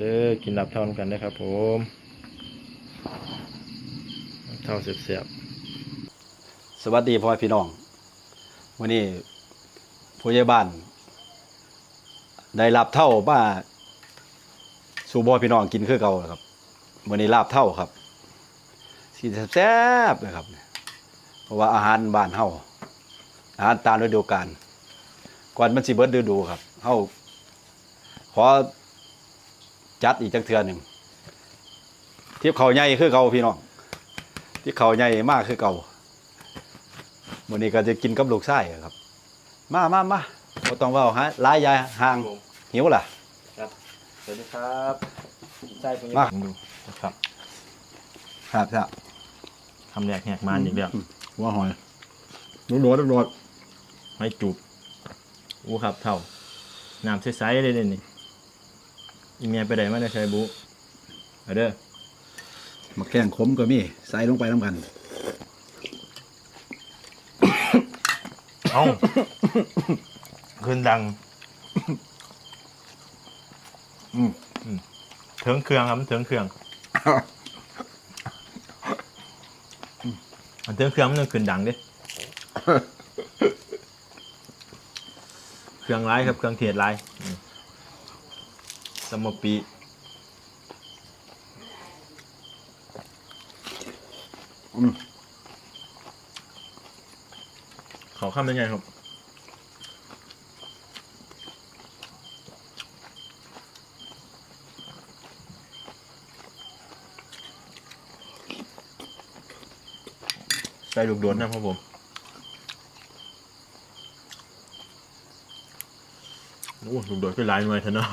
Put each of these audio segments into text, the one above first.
เด้อกินรับเท่ากันนะครับผมเท่าเสียบสวัสดีพ่อพี่น้อง วันนี้ผู้ใหญ่บ้าน ได้ลาบเท่ามาสู่พ่อพี่น้องกินคือเก่าครับวันนี้ลาบเท่าครับสีแซ่บๆนะครับ เพราะว่าอาหารบ้านเฮาอาหารตามฤดูกาลก่อนมันสิเบิดฤดูครับเฮาขอ จัดอีกจักเทื่อหนึ่งเทียบเขาใหญ่คือเก่าพี่น้องที่เขาใหญ่มากคือเก่าวันนี้ก็จะกินกับลูกไส้ครับ มามามาบ่ต้องเว่าฮะหลายยายห่างหิวล่ะๆสวัสดีครับใช่ผมมาดูนะครับครับครับทำแหลกแหกมันอีกแล้วหัวหอยรู้รสรู้รสไม่จูบอู้ครับเท่าน้ำใสๆเลยเดยวนี่ อีเมียไปไหนมาได้ใช้บุเอาเด้อมาแกงขมก็มีใส่ลงไปน้ำกัน เอ้าคืนดังอืมเถิงเครื่องครับมันเถิงเครื่องมันเถิงเครื่องมันต้องคืนดังเด้เครื่องไร้ครับเครื่องเทศไร้อืม สมปีอืมเขาข้ามยังไงครับ ใส่ลูกโดนนะครับผม โอ้ลูกโดดก็หลายหน่วยเถอะเนาะ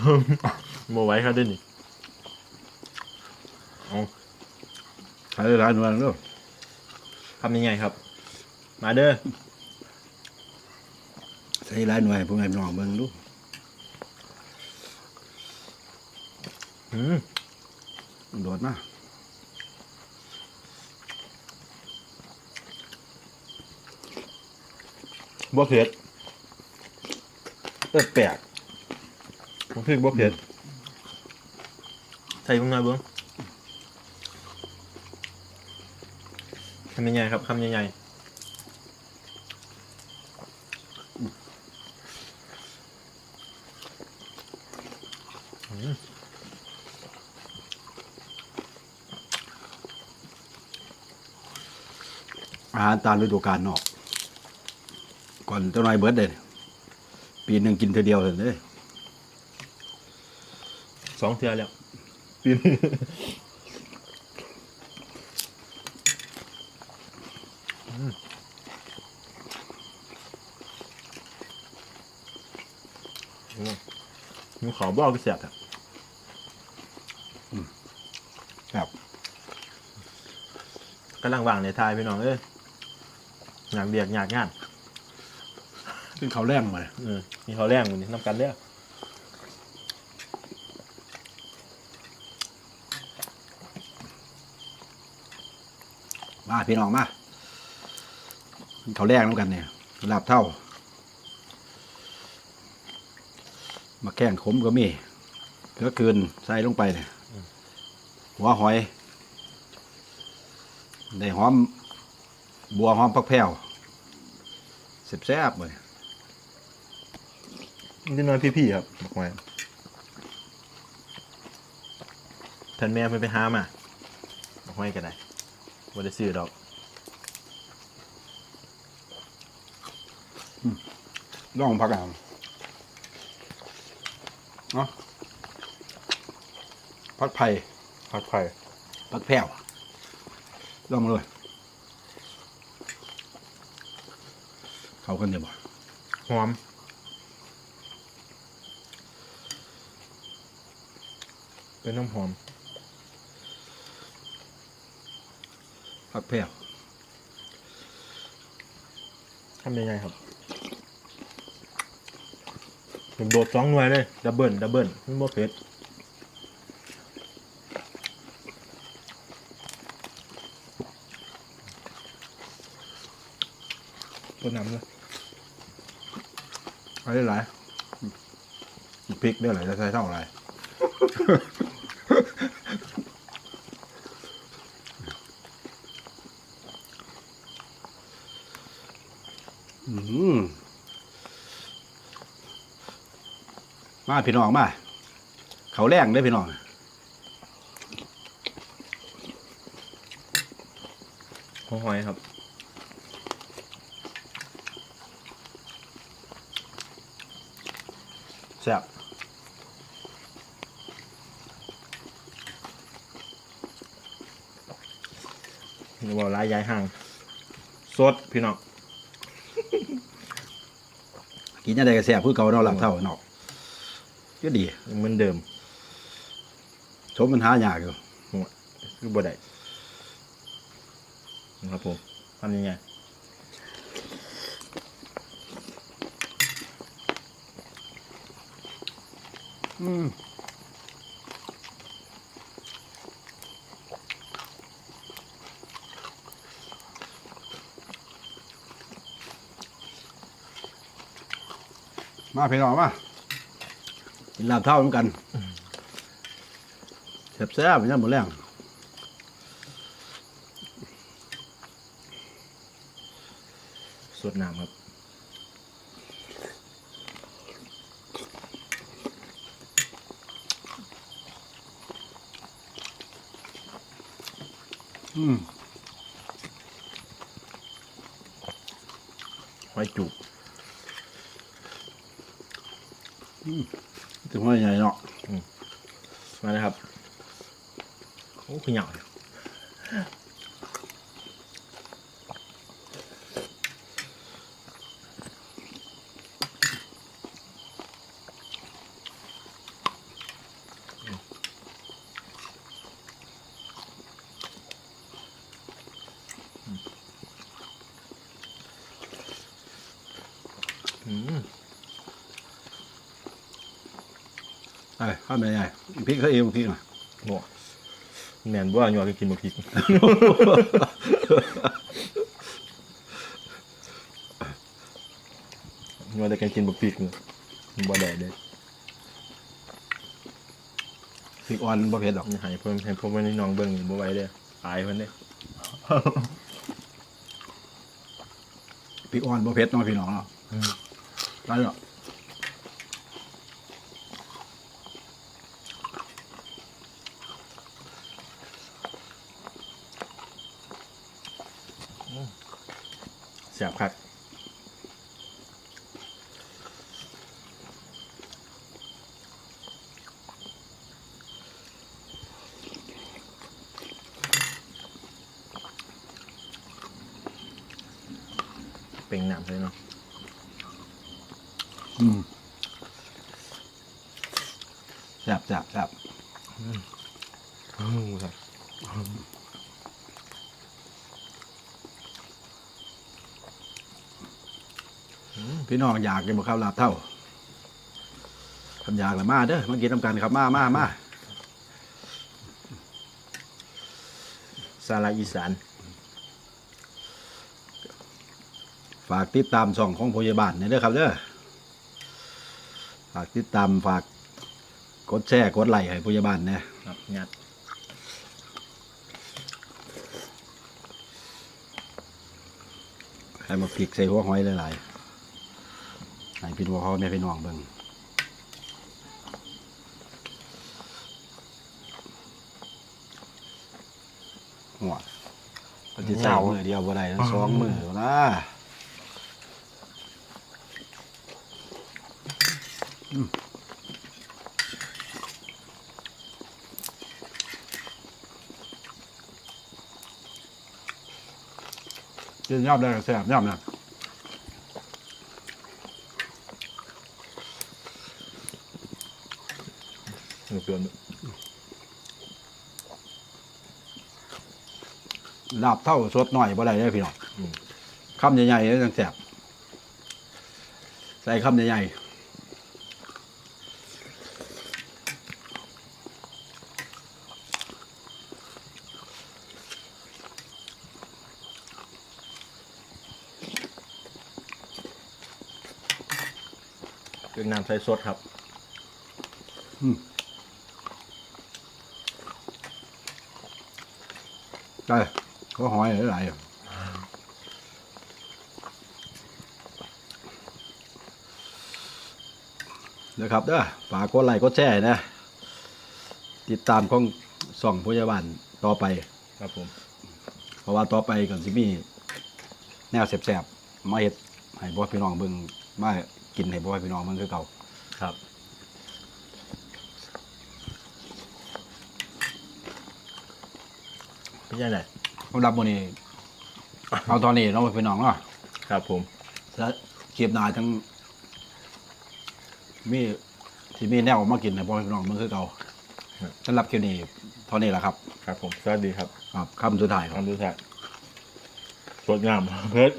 โมไว้ครับเด้นี่เอาใส่หลายหน่วยเด้อทำยังไงครับ มาเด้อใส่หลายหน่วยพวกไอ้น้องเบิ่งดูอืมโดดมาบัวเผ็ดเออแปลก ผมคือบัวเผ็ดใส่ลงหน่อยเบิ้งทำยังไงครับคำยังไงอืมอาหารตามฤดูกาลเนาะก่อนเจ้านายเบิร์ดเด้ปีหนึ่งกินเท่อเดียวเลยเด้ สองเทือแล้วปีนี้มีขอบอกก็เสียบอะครับกำลังว่างในทายพี่น้องเอ้ยอยากเรียกอยากงานขึ้นเขาแรงมาเออมีเขาแรงอยู่นี่น้ำกันเด้อ มาพี่น้องมาเขาแรงน้ำกันเนี่ยลาบเท่า มาแกงขมก็มีเกลือคืนใส่ลงไปเนี่ยหัวหอยได้หอม บัวหอมพักแพ้วแซ่บเลยนี่น้อยพี่ๆครับบอกไว้ท่านแม่ไม่ไปหามาบอกไว้กันได้ ว่าได้ซื้อดอกลองพักเอาเนาะพักไผ่ผัดไข่พักแพ้วลองมาเลยเขากันเดี๋ยวบ่หอมเป็นน้ำหอม พักแพ้วทำยังไงครับ ผมโดดสองหน่วยเลย ดับเบิลดับเบิลมันบ่เผ็ดตัวน้ำเลยเอาได้หลายพริกได้หลายจะใส่เท่าไหร่ มาพี่น้องมาเขาแรงได้อพี่น้องหัวหอยครับแซ่บนี่บอกลายย้ายห่างสดพี่น้อง กินยังไงก็แซ่บคือเก่าเนาะหลับเท่าเนาะ ก็ดียังเหมือนเดิมชมมันหายากอยู่คือบ่ได้นะครับผมทำยังไงอืมมาพี่น้องมากิน ลาบเท่าเหมือนกันแซ่บแซ่บๆยังหมดแรงสดน้ำครับอืมหอยจุก ถึงว่าใหญ่เนาะมาเลยครับ โอ้คือเหยา ไอ้ข้าวแม่ใหญ่พริกเขาเองพริกหน่อยโอ้แมนบ่ว่าหยอกกินบ่พริกหยอกแต่กันกินบ่พริกเลยบ่ได้เลยพริกอ่อนบ่เผ็ดหรอกให้เพิ่นให้พวกมันน้องเบิ่งนี่บ่ไหวเด้อตายเพิ่นเด้อพริกอ่อนบ่เผ็ดเนาะพี่น้องเนาะอืมได้หรอก แซ่บคักเป็นน้ำเลยเนาะอืมแซ่บแซ่บแซ่บอืมครับ พี่น้องอยากกินบ่ข้าวลาบเท่าทำอยากละมาเด้อมากินน้ำกันครับมามามาสาลาอีสาน ฝากติดตามช่องของพยาบาลเนี่ยเด้อครับเด้อฝากติดตามฝากกดแชร์กดไลค์ให้พยาบาลเนี่ยครับงัดให้มาพริกใส่หัวหอยหลายๆ ให้พี่น้องพ่อแม่พี่น้องเบิ่งหัวปฏิเสธมือเดียวบ่ได้ทั้งสองมือนะอืมกินยอบได้ก็แซ่บยอบนะ เกินลาบเท่าสดหน่อยบ่ได้เด้อพี่น้องคำใหญ่ๆเลยจังแซ่บใส่คำใหญ่ๆเป็นน้ำใส่สดครับ ได้ก็หอยหลายๆอะนะครับเด้อฝากกดไลค์กดแชร์นะ ติดตามของส่องพยาบาลต่อไป ครับผม เพราะว่าต่อไปก่อนสิมีแนวแสบๆมาเฮ็ดให้บ่พี่น้องเบิ่งมากินให้บ่พี่น้องเบิ่งคือเก่าครับ เป็นยังไงสำหรับมื้อนี้ เอาตอนนี้เนาะพี่น้องเนาะครับผมแล้วคลิปหน้าจังมีสิมีแนวมากินให้บ่พี่น้องเบิ่งคือเก่าสำหรับคลิปนี้เท่านี้แหละครับ ครับผมสวัสดีครับ ครับคำสุดท้ายครับคำดูแท้สดงามเพชร